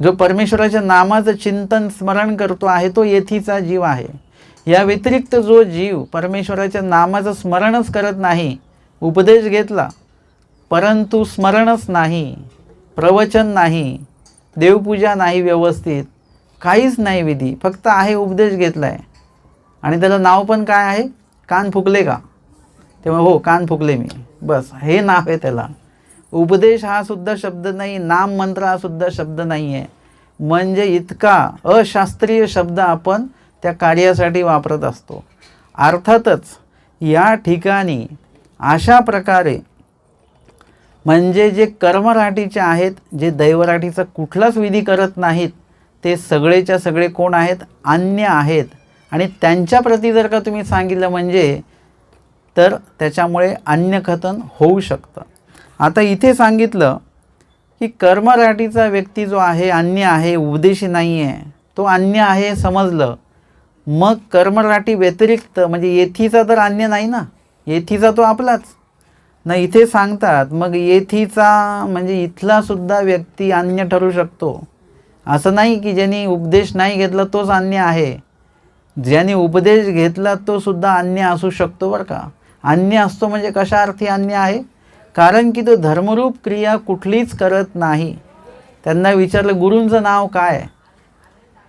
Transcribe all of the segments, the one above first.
जो परमेश्वराच्या नामाचं चिंतन स्मरण करतो आहे तो येथीचा जीव आहे. या व्यतिरिक्त जो जीव परमेश्वराच्या नामाचं स्मरणच करत नाही उपदेश घेतला परंतु स्मरणच नाही प्रवचन नाही देवपूजा नाही व्यवस्थित काहीच नाही विधी फक्त आहे उपदेश घेतला आहे आणि त्याचं नाव पण काय आहे? कान फुकले का? तेव्हा हो कान फुकले मी. बस हे नाव आहे त्याला. उपदेश हा सुद्धा शब्द नाही नाम मंत्र हा सुद्धा शब्द नाही आहे म्हणजे इतका अशास्त्रीय शब्द आपण त्या कार्यासाठी वापरत असतो. अर्थातच या ठिकाणी अशा प्रकारे म्हणजे जे कर्मराठीचे आहेत जे दैवराठीचा कुठलाच विधी करत नाहीत ते सगळेच्या सगळे कोण आहेत? अन्य आहेत. आणि त्यांच्याप्रती जर का तुम्ही सांगितलं म्हणजे तर त्याच्यामुळे अन्यखतन होऊ शकतं. आता इथे सांगितलं की कर्मराठीचा व्यक्ती जो आहे अन्य आहे उपदेशी नाही आहे तो अन्य आहे समजलं. मग कर्मराठी व्यतिरिक्त म्हणजे येथीचा तर अन्य नाही ना? येथीचा तो आपलाच. ना इथे सांगतात मग येथीचा म्हणजे इथलासुद्धा व्यक्ती अन्य ठरू शकतो. असं नाही की ज्यांनी उपदेश नाही घेतला तोच अन्य आहे. ज्याने उपदेश घेतला तो सुद्धा अन्य असू शकतो बरं का? अन्य असतो म्हणजे कशा अर्थी अन्य आहे? कारण की तो धर्मरूप क्रिया कुठलीच करत नाही. त्यांना विचारलं गुरूंचं नाव काय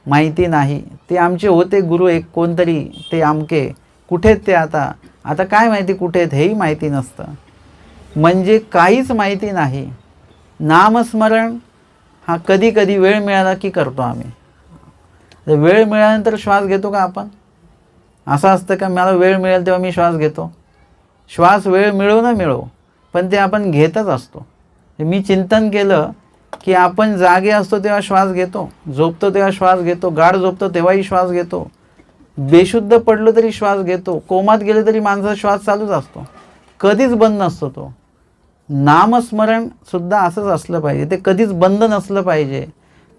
माहिती नाही. ते आमचे होते गुरु एक कोणतरी ते आमके. कुठेत ते आता? आता काय माहिती कुठे आहेत हेही माहिती नसतं. म्हणजे काहीच माहिती नाही. नामस्मरण हा कधी कधी वेळ मिळाला की करतो आम्ही. वेळ मिळाल्यानंतर श्वास घेतो का आपण? असं असतं का? मला वेळ मिळेल तेव्हा मी श्वास घेतो. श्वास वेळ मिळो ना मिळो. पण ते आपण घेतच असतो. मी चिंतन केलं की आपण जागे असतो तेव्हा श्वास घेतो झोपतो तेव्हा श्वास घेतो गाढ झोपतो तेव्हाही श्वास घेतो. बेशुद्ध पडलो तरी श्वास घेतो कोमात गेलो तरी माणसाचा श्वास चालूच असतो. कधीच बंद नसतो तो. नामस्मरण सुद्धा असंच असलं पाहिजे. ते कधीच बंद नसलं पाहिजे.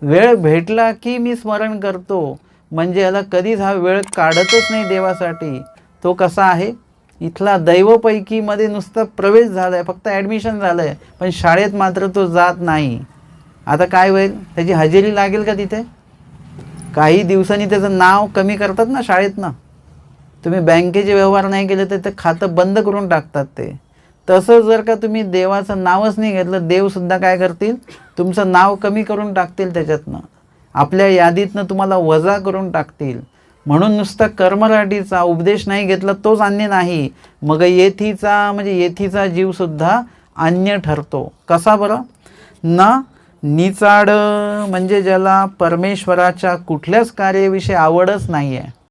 वेळ भेटला की मी स्मरण करतो. म्हणजे याला कधीच हा वेळ काढतच नाही देवासाठी. तो कसा आहे? इथला दैवपैकीमध्ये नुसतं प्रवेश झाला आहे फक्त ॲडमिशन झालं आहे पण शाळेत मात्र तो जात नाही. आता काय होईल? त्याची हजेरी लागेल का तिथे? काही दिवसांनी त्याचं नाव कमी करतात ना शाळेतनं तुम्ही बँकेचे व्यवहार नाही केले तर ते खातं बंद करून टाकतात ते. तसं जर का तुम्ही देवाचं नावच नाही घेतलं देवसुद्धा काय करतील? तुमचं नाव कमी करून टाकतील त्याच्यातनं. आपल्या यादीतनं तुम्हाला वजा करून टाकतील. म्हणून नुसता कर्मराठीचा उपदेश नाही घेतला तोच अन्य नाही. मग येथीचा म्हणजे येथीचा जीवसुद्धा अन्य ठरतो. कसा बरं? ना निचाड म्हणजे ज्याला परमेश्वराच्या कुठल्याच कार्याविषयी आवडच नाही आहे